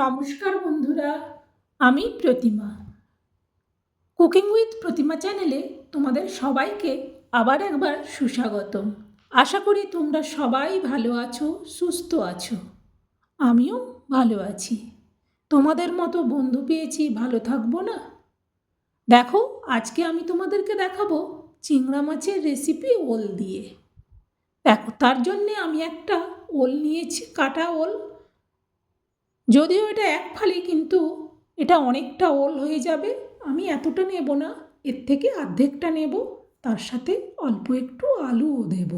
নমস্কার বন্ধুরা, আমি প্রতিমা। কুকিং উইথ প্রতিমা চ্যানেলে তোমাদের সবাইকে আবার একবার সুস্বাগতম। আশা করি তোমরা সবাই ভালো আছো, সুস্থ আছো। আমিও ভালো আছি। তোমাদের মতো বন্ধু পেয়েছি, ভালো থাকব না? দেখো, আজকে আমি তোমাদেরকে দেখাবো চিংড়া মাছের রেসিপি ওল দিয়ে। দেখো, তার জন্যে আমি একটা ওল নিয়েছি, কাটা ওল। যদিও এটা এক ফালি, কিন্তু এটা অনেকটা ওল হয়ে যাবে। আমি এতটা নেব না, এর থেকে অর্ধেকটা নেব, তার সাথে অল্প একটু আলুও দেব।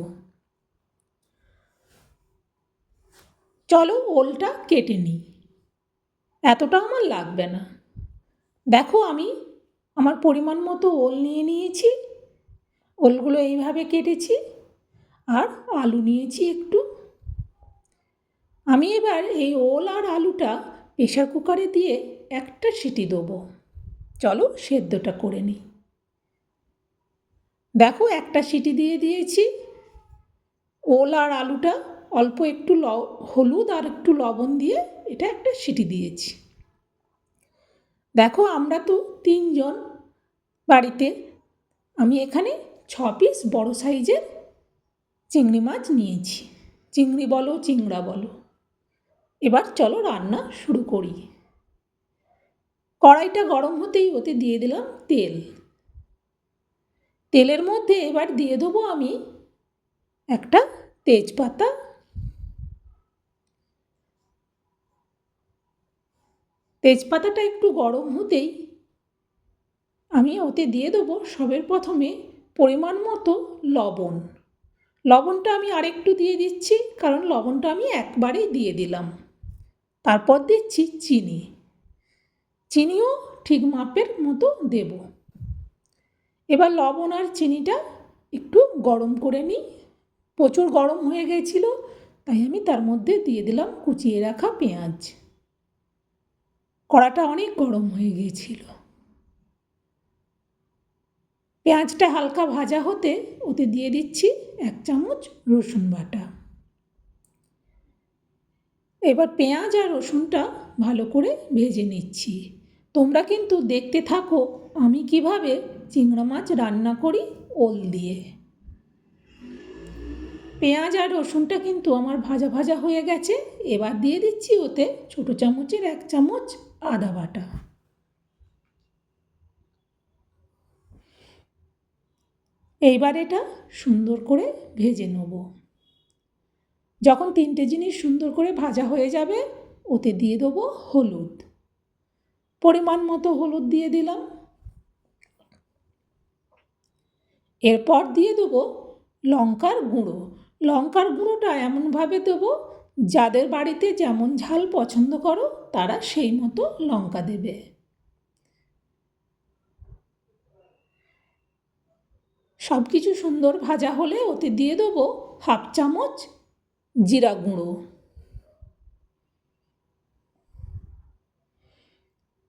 চলো ওলটা কেটে নিই। এতটা আমার লাগবে না। দেখো আমি আমার পরিমাণ মতো ওল নিয়ে নিয়েছি, ওলগুলো এইভাবে কেটেছি, আর আলু নিয়েছি একটু। আমি এবার এই ওল আর আলুটা প্রেশার কুকারে দিয়ে একটা সিটি দেবো। চলো সেদ্ধটা করে নিই। দেখো একটা সিটি দিয়ে দিয়েছি। ওল আর আলুটা অল্প একটু ল, হলুদ আর একটু লবণ দিয়ে এটা একটা সিটি দিয়েছি। দেখো আমরা তো তিনজন বাড়িতে। আমি এখানে ছ পিস বড় সাইজের চিংড়ি মাছ নিয়েছি। চিংড়ি বলো, চিংড়া বলো। এবার চলো রান্না শুরু করি। কড়াইটা গরম হতেই ওতে দিয়ে দিলাম তেল। তেলের মধ্যে এবার দিয়ে দেবো আমি একটা তেজপাতা। তেজপাতাটা একটু গরম হতেই আমি ওতে দিয়ে দেবো সবের প্রথমে পরিমাণ মতো লবণ। লবণটা আমি আরেকটু দিয়ে দিচ্ছি, কারণ লবণটা আমি একবারেই দিয়ে দিলাম। তারপর দিচ্ছি চিনি। চিনিও ঠিক মাপের মতো দেব। এবার লবণ আর চিনিটা একটু গরম করে নিই। প্রচুর গরম হয়ে গেছিল, তাই আমি তার মধ্যে দিয়ে দিলাম কুচিয়ে রাখা পেঁয়াজ। কড়াটা অনেক গরম হয়ে গিয়েছিল পেঁয়াজটা হালকা ভাজা হতে ওতে দিয়ে দিচ্ছি এক চামচ রসুন বাটা। এবার পেঁয়াজ আর রসুনটা ভালো করে ভেজে নিচ্ছি। তোমরা কিন্তু দেখতে থাকো আমি কীভাবে চিংড়া মাছ রান্না করি ওল দিয়ে। পেঁয়াজ আর রসুনটা কিন্তু আমার ভাজা ভাজা হয়ে গেছে। এবার দিয়ে দিচ্ছি ওতে ছোটো চামচের এক চামচ আদা বাটা। এইবার এটা সুন্দর করে ভেজে নেব। যখন তিনটে জিনিস সুন্দর করে ভাজা হয়ে যাবে, ওতে দিয়ে দেবো হলুদ। পরিমাণ মতো হলুদ দিয়ে দিলাম। এরপর দিয়ে দেবো লঙ্কার গুঁড়ো। লঙ্কার গুঁড়োটা এমনভাবে দেবো, যাদের বাড়িতে যেমন ঝাল পছন্দ করো, তারা সেই মতো লঙ্কা দেবে। সব কিছু সুন্দর ভাজা হলে ওতে দিয়ে দেবো হাফ চামচ জিরা গুঁড়ো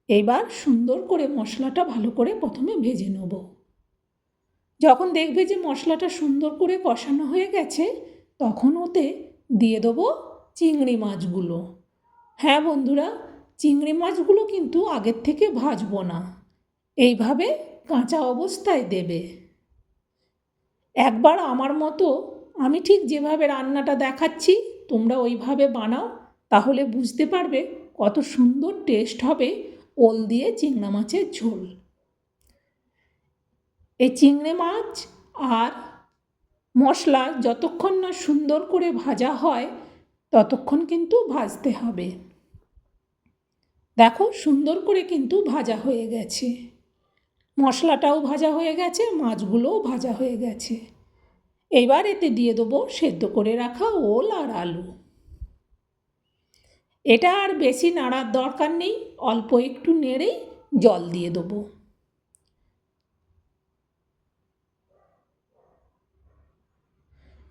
এবার সুন্দর করে মশলাটা ভালো করে প্রথমে ভেজে নেব। যখন দেখবে যে মশলাটা সুন্দর করে কষানো হয়ে গেছে, তখন ওতে দিয়ে দেবো চিংড়ি মাছগুলো। হ্যাঁ বন্ধুরা, চিংড়ি মাছগুলো কিন্তু আগের থেকে ভাজবো না। এইভাবে কাঁচা অবস্থায় দেবে। একবার আমার মতো আমি ঠিক যেভাবে রান্নাটা দেখাচ্ছি, তোমরা ওইভাবে বানাও, তাহলে বুঝতে পারবে কত সুন্দর টেস্ট হবে ওল দিয়ে চিংড়া মাছের ঝোল। এই চিংড়ি মাছ আর মশলা যতক্ষণ না সুন্দর করে ভাজা হয়, ততক্ষণ কিন্তু ভাজতে হবে। দেখো সুন্দর করে কিন্তু ভাজা হয়ে গেছে। মশলাটাও ভাজা হয়ে গেছে, মাছগুলোও ভাজা হয়ে গেছে। এবার এতে দিয়ে দেবো সেদ্ধ করে রাখা ওল আর আলু। এটা আর বেশি নাড়ার দরকার নেই, অল্প একটু নেড়েই জল দিয়ে দেবো।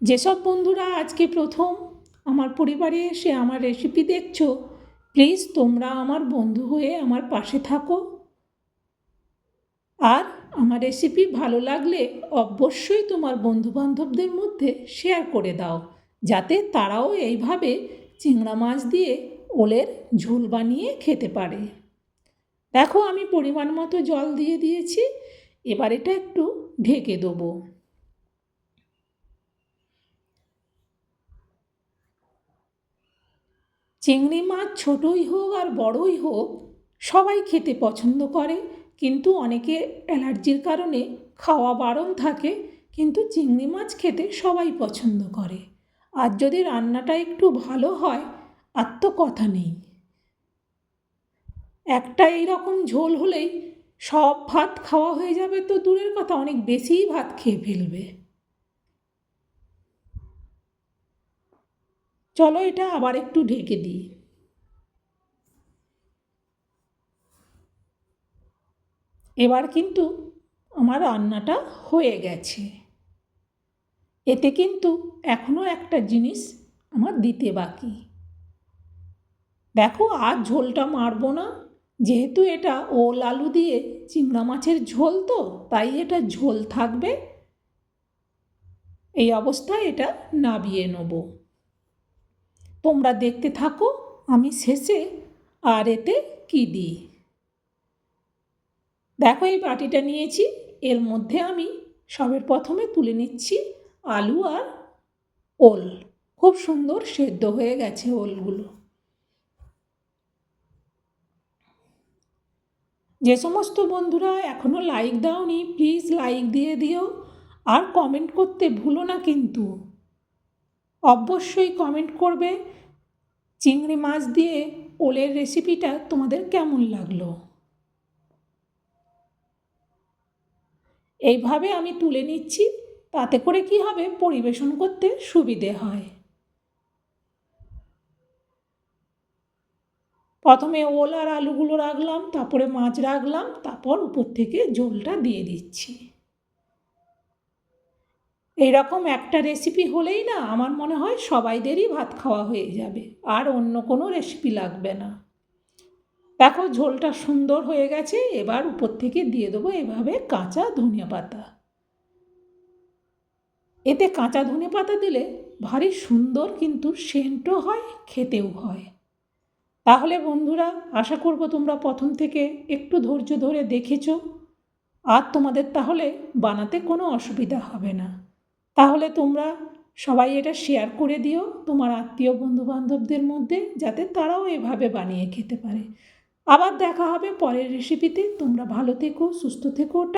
যেসব বন্ধুরা আজকে প্রথম আমার পরিবারে এসে আমার রেসিপি দেখছ প্লিজ তোমরা আমার বন্ধু হয়ে আমার পাশে থাকো। আর আমার রেসিপি ভালো লাগলে অবশ্যই তোমার বন্ধুবান্ধবদের মধ্যে শেয়ার করে দাও, যাতে তারাও এইভাবে চিংড়া মাছ দিয়ে ওলের ঝোল বানিয়ে খেতে পারে। দেখো আমি পরিমাণ মতো জল দিয়ে দিয়েছি, এবার এটা একটু ঢেকে দেবো। চিংড়ি মাছ ছোটই হোক আর বড়ই হোক, সবাই খেতে পছন্দ করে কিন্তু অনেকে অ্যালার্জির কারণে খাওয়া বারণ থাকে, কিন্তু চিংড়ি মাছ খেতে সবাই পছন্দ করে। আর যদি রান্নাটা একটু ভালো হয়, আর তো কথা নেই। একটা এইরকম ঝোল হলেই সব ভাত খাওয়া হয়ে যাবে তো দূরের কথা, অনেক বেশিই ভাত খেয়ে ফেলবে। চলো এটা আবার একটু ঢেকে দিই। এবার কিন্তু আমার রান্নাটা হয়ে গেছে। এতে কিন্তু এখনও একটা জিনিস আমার দিতে বাকি। দেখো, আর ঝোলটা মারবো না। যেহেতু এটা ওল আলু দিয়ে চিংড়া মাছের ঝোল তো, তাই এটা ঝোল থাকবে। এই অবস্থায় এটা নাবিয়ে নেব। তোমরা দেখতে থাকো, আমি শেষে আর এতে কী দিই। দেখো এই বাটিটা নিয়েছি। এর মধ্যে আমি সবের প্রথমে তুলে নিচ্ছি আলু আর ওল। খুব সুন্দর সেদ্ধ হয়ে গেছে ওলগুলো। যে সমস্ত বন্ধুরা এখনও লাইক দাওনি প্লিজ লাইক দিয়ে দিও। আর কমেন্ট করতে ভুলো না কিন্তু। অবশ্যই কমেন্ট করবে। চিংড়ি মাছ দিয়ে ওলের রেসিপিটা তোমাদের কেমন লাগল? এইভাবে আমি তুলে নিচ্ছি, তাতে করে কি হবে? পরিবেশন করতে সুবিধে হয়। প্রথমে ওল আর আলুগুলো রাখলাম, তারপরে মাছ রাখলাম, তারপর উপর থেকে ঝোলটা দিয়ে দিচ্ছি। এইরকম একটা রেসিপি হলেই না, আমার মনে হয় সবাইদেরই ভাত খাওয়া হয়ে যাবে, আর অন্য কোনো রেসিপি লাগবে না। দেখো, ঝোলটা সুন্দর হয়ে গেছে, এবার উপর থেকে দিয়ে দেবো এভাবে কাঁচা ধনিয়া পাতা। এতে কাঁচা ধনে পাতা দিলে ভারী সুন্দর কিন্তু সেন্টও হয়, খেতেও হয়। তাহলে বন্ধুরা, আশা করব তোমরা প্রথম থেকে একটু ধৈর্য ধরে দেখেছ। আর তোমাদের তাহলে বানাতে কোনো অসুবিধা হবে না। তাহলে তোমরা সবাই এটা শেয়ার করে দিও তোমার আত্মীয় বন্ধুবান্ধবদের মধ্যে, যাতে তারাও এভাবে বানিয়ে খেতে পারে। আবার দেখা হবে পরের রেসিপিতে তোমরা ভালো থেকো সুস্থ থেকো